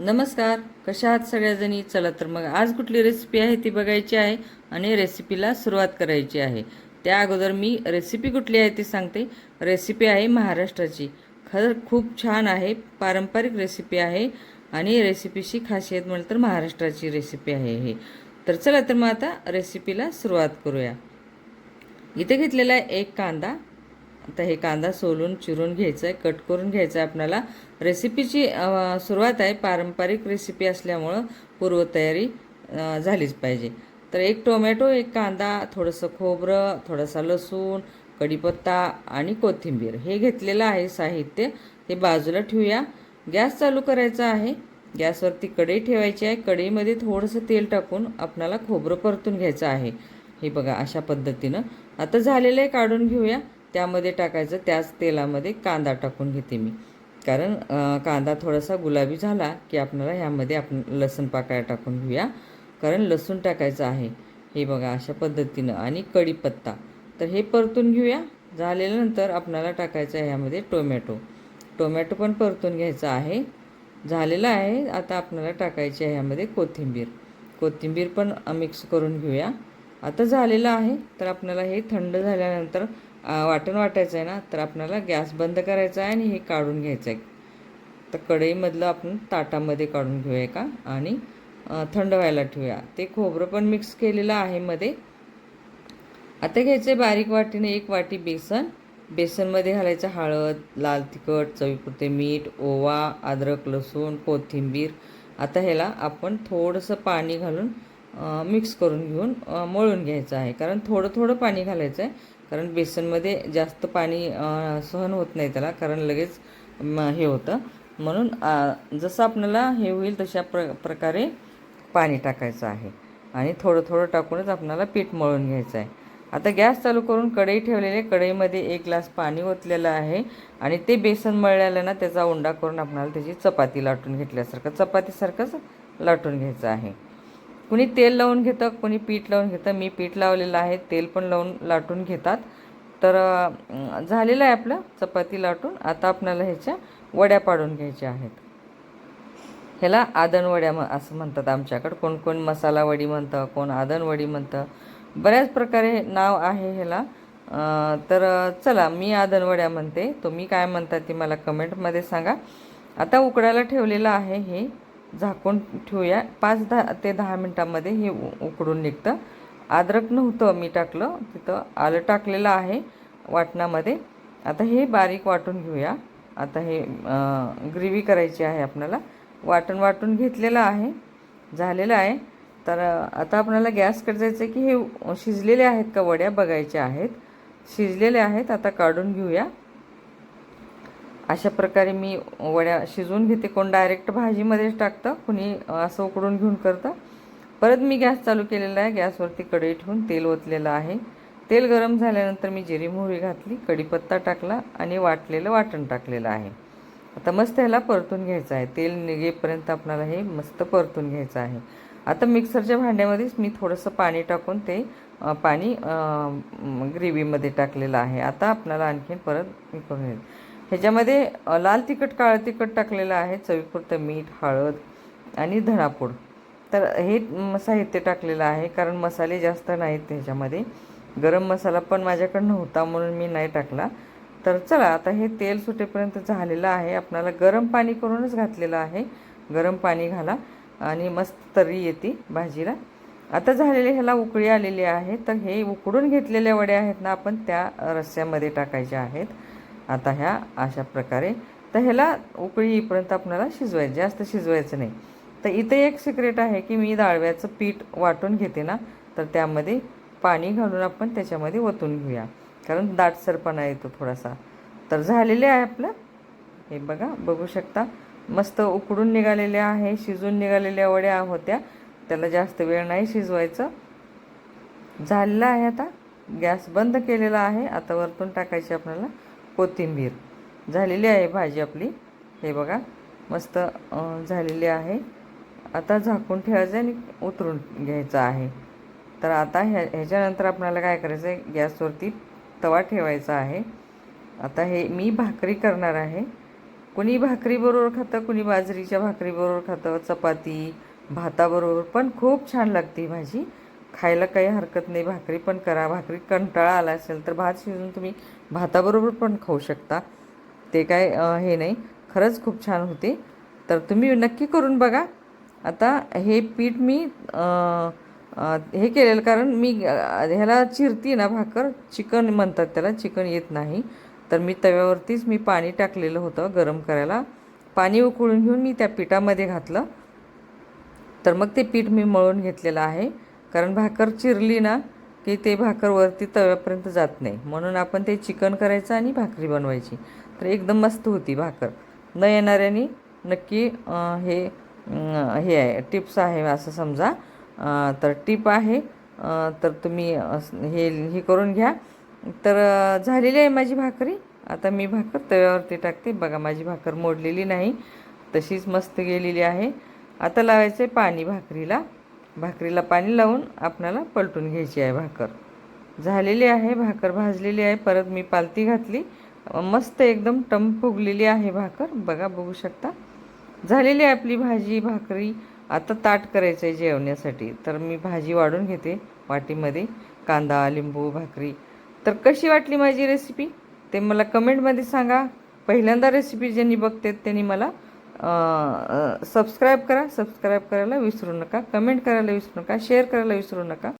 नमस्कार कशा आहात सगळ्याजणी? चला तर मग आज कुठली रेसिपी आहे ती बघायची आहे आणि रेसिपीला सुरुवात करायची आहे. त्या अगोदर मी रेसिपी कुठली आहे ती सांगते. रेसिपी आहे महाराष्ट्राची. खरं खूप छान आहे पारंपरिक रेसिपी आहे आणि रेसिपीची खासियत म्हटलं तर महाराष्ट्राची रेसिपी आहे हे. तर चला तर मग आता रेसिपीला सुरुवात करूया. इथे घेतलेला आहे एक कांदा आता हे कांदा सोलून चिरून घ्यायचा आहे कट करून घ्यायचं आहे आपल्याला रेसिपीची सुरुवात आहे. पारंपरिक रेसिपी असल्यामुळं पूर्वतयारी झालीच पाहिजे. तर एक टोमॅटो एक कांदा थोडंसं खोबरं थोडासा लसूण कढीपत्ता आणि कोथिंबीर. हे घेतलेलं आहे साहित्य. हे बाजूला ठेवूया. गॅस चालू करायचा आहे. गॅसवरती कढई ठेवायची आहे. कढईमध्ये थोडंसं तेल टाकून आपणाला खोबरं परतून घ्यायचं आहे. हे बघा अशा पद्धतीनं. आता झालेलं आहे काढून घेऊया. त्यामध्ये टाकायचं त्याच तेलामध्ये कांदा टाकून घेते मी. कारण कांदा थोडासा गुलाबी झाला की आपल्याला ह्यामध्ये आपण लसूण पाकळ्या टाकून घेऊया. कारण लसूण टाकायचं आहे. हे बघा अशा पद्धतीनं. आणि कढीपत्ता. तर हे परतून घेऊया. झालेल्यानंतर आपल्याला टाकायचं आहे ह्यामध्ये टोमॅटो. टोमॅटो पण परतून घ्यायचा आहे. झालेलं आहे. आता आपल्याला टाकायची आहे ह्यामध्ये कोथिंबीर. कोथिंबीर पण मिक्स करून घेऊया. आता झालेलं आहे. तर आपल्याला हे थंड झाल्यानंतर वाटण वाटायचं आहे ना तर आपल्याला गॅस बंद करायचा आहे आणि हे काढून घ्यायचं आहे तर कढईमधलं आपण ताटामध्ये काढून घेऊया का आणि थंड व्हायला ठेवूया. ते खोबरं पण मिक्स केलेलं आहे मध्ये. आता घ्यायचे बारीक वाटीने एक वाटी बेसन. बेसनमध्ये घालायचं हळद लाल तिखट चवीपुरते मीठ ओवा अद्रक लसूण कोथिंबीर. आता ह्याला आपण थोडंसं पाणी घालून मिक्स करून घेऊन मळून घ्यायचं आहे. कारण थोडं थोडं पाणी घालायचं आहे कारण बेसनमध्ये जास्त पाणी सहन होत नाही त्याला कारण लगेच म, हे होतं. म्हणून जसं आपल्याला हे होईल तशा प्र प्रकारे पाणी टाकायचं आहे. आणि थोडं थोडं टाकूनच आपल्याला पीठ मळून घ्यायचं आहे. आता गॅस चालू करून कढई ठेवलेले कढईमध्ये एक ग्लास पाणी ओतलेलं आहे. आणि ते बेसन मळल्याला ना त्याचा उंडा करून आपणाला त्याची चपाती लाटून घेतल्यासारखं चपातीसारखंच लाटून घ्यायचं आहे. कुणी तेल लावून घेतं कुणी पीठ लावून घेतं. मी पीठ लावलेलं आहे तेल पण लावून लाटून घेतात. तर झालेलं आहे आपलं चपाती लाटून. आता आपल्याला ह्याच्या वड्या पाडून घ्यायच्या आहेत. ह्याला आदणवड्या म असं म्हणतात आमच्याकडं. कोण कोण मसाला वडी म्हणतं कोण आदणवडी म्हणतं. बऱ्याच प्रकारे नाव आहे ह्याला. तर चला मी आदणवड्या म्हणते. तुम्ही काय म्हणता ते मला कमेंटमध्ये सांगा. आता उकडायला ठेवलेलं आहे हे. झाकून ठेवूया. पाच दहा ते दहा मिनटामध्ये हे उ- उकडून निघतं. अद्रक नव्हतं मी टाकलं. तिथं आलं टाकलेलं आहे वाटणामध्ये. आता हे बारीक वाटून घेऊया. आता हे ग्रेव्ही करायची आहे आपल्याला. वाटण वाटून घेतलेलं आहे. झालेलं आहे. तर आता आपल्याला गॅसकडे जायचं आहे की हे शिजलेले आहेत का वड्या? बघायच्या आहेत. शिजलेले आहेत. आता काढून घेऊया. अशा प्रकारे मी वड्या शिजवून घेते. कोण डायरेक्ट भाजीमध्येच टाकतं कुणी असं उकडून घेऊन करतं. परत मी गॅस चालू केलेला आहे. गॅसवरती कढई ठेवून तेल ओतलेलं आहे. तेल गरम झाल्यानंतर मी जिरी मोहरी घातली कढीपत्ता टाकला आणि वाटलेलं वाटण टाकलेलं आहे. आता मस्त ह्याला परतून घ्यायचं आहे. तेल निघेपर्यंत आपल्याला हे मस्त परतून घ्यायचं आहे. आता मिक्सरच्या भांड्यामध्येच मी थोडंसं पाणी टाकून ते पाणी ग्रेव्हीमध्ये टाकलेलं आहे. आता आपल्याला आणखीन परत हे करून घ्यायचं. ह्याच्यामध्ये लाल तिखट काळं तिखट टाकलेलं आहे चवीपुरतं मीठ हळद आणि धणापूड तर हे साहित्य टाकलेलं आहे कारण मसाले जास्त नाहीत ह्याच्यामध्ये. गरम मसाला पण माझ्याकडं नव्हता म्हणून मी नाही टाकला. तर चला आता हे तेल सुटेपर्यंत झालेलं आहे. आपणाला गरम पाणी करूनच घातलेलं आहे. गरम पाणी घाला आणि मस्त तर्री येते भाजीला. आता झालेले ह्याला उकळी आलेली आहे. तर हे उकडून घेतलेल्या वड्या आहेत ना आपण त्या रस्स्यामध्ये टाकायच्या आहेत. आता ह्या अशा प्रकारे. तर ह्याला उकळी येईपर्यंत आपल्याला शिजवायचं जास्त शिजवायचं नाही. तर इथे एक सिक्रेट आहे की मी डाळव्याचं पीठ वाटून घेते ना तर त्यामध्ये पाणी घालून आपण त्याच्यामध्ये ओतून घेऊया. कारण दाटसरपणा येतो थोडासा. तर झालेले आहे आपलं. हे बघा बघू शकता. मस्त उकडून निघालेल्या आहे शिजून निघालेल्या वड्या होत्या. त्याला जास्त वेळ नाही शिजवायचं. झालेलं आहे आता. गॅस बंद केलेला आहे. आता वरतून टाकायची आपल्याला कोथिंबीर झालेली आहे भाजी आपली. हे बघा मस्त झालेली आहे. आता झाकून ठेवायचं आणि उतरून घ्यायचं आहे. तर आता ह्या ह्याच्यानंतर आपल्याला काय करायचं आहे गॅसवरती तवा ठेवायचा आहे. आता हे मी भाकरी करणार आहे. कुणी भाकरीबरोबर खातं कुणी बाजरीच्या भाकरीबरोबर खातं चपाती भाताबरोबर पण खूप छान लागते भाजी. खायला काही हरकत नाही भाकरी पण करा. भाकरी कंटाळा आला असेल तर भात शिजून तुम्ही भाताबरोबर पण खाऊ शकता. ते काय हे नाही. खरंच खूप छान होते. तर तुम्ही नक्की करून बघा. आता हे पीठ मी हे केलेलं कारण मी ह्याला चिरती ना भाकर. चिकन म्हणतात त्याला चिकन येत नाही. तर मी तव्यावरतीच मी पाणी टाकलेलं होतं गरम करायला. पाणी उकळून घेऊन मी त्या पिठामध्ये घातलं. तर मग ते पीठ मी मळून घेतलेलं आहे. कारण भाकर चिरली ना की ते भाकर वरती तव्यापर्यंत जात नाही. म्हणून आपण ते चिकन करायचं आणि भाकरी बनवायची. तर एकदम मस्त होती भाकर. न येणाऱ्यानी नक्की हे हे आहे टिप्स आहे असं समजा. तर टिप आहे. तर तुम्ही हे हे करून घ्या. तर झालेली आहे माझी भाकरी. आता मी भाकर तव्यावरती टाकते. बघा माझी भाकर मोडलेली नाही. तशीच मस्त गेलेली आहे. आता लावायचं आहे पाणी भाकरीला. भाकरीला पाणी लावून आपणाला पलटून घ्यायची आहे भाकर. झालेली आहे भाकर भाजलेली आहे. परत मी पालती घातली. मस्त एकदम टम फुगलेली आहे भाकर. बघा बघू शकता. झालेली आहे आपली भाजी भाकरी. आता ताट करायचं आहे जेवण्यासाठी. तर मी भाजी वाढून घेते वाटीमध्ये. कांदा लिंबू भाकरी. तर कशी वाटली माझी रेसिपी ते मला कमेंटमध्ये सांगा. पहिल्यांदा रेसिपी ज्यांनी बघतात त्यांनी मला सबस्क्राईब करा सबस्क्राईब करायला विसरू नका कमेंट करायला विसरू नका शेअर करायला विसरू नका.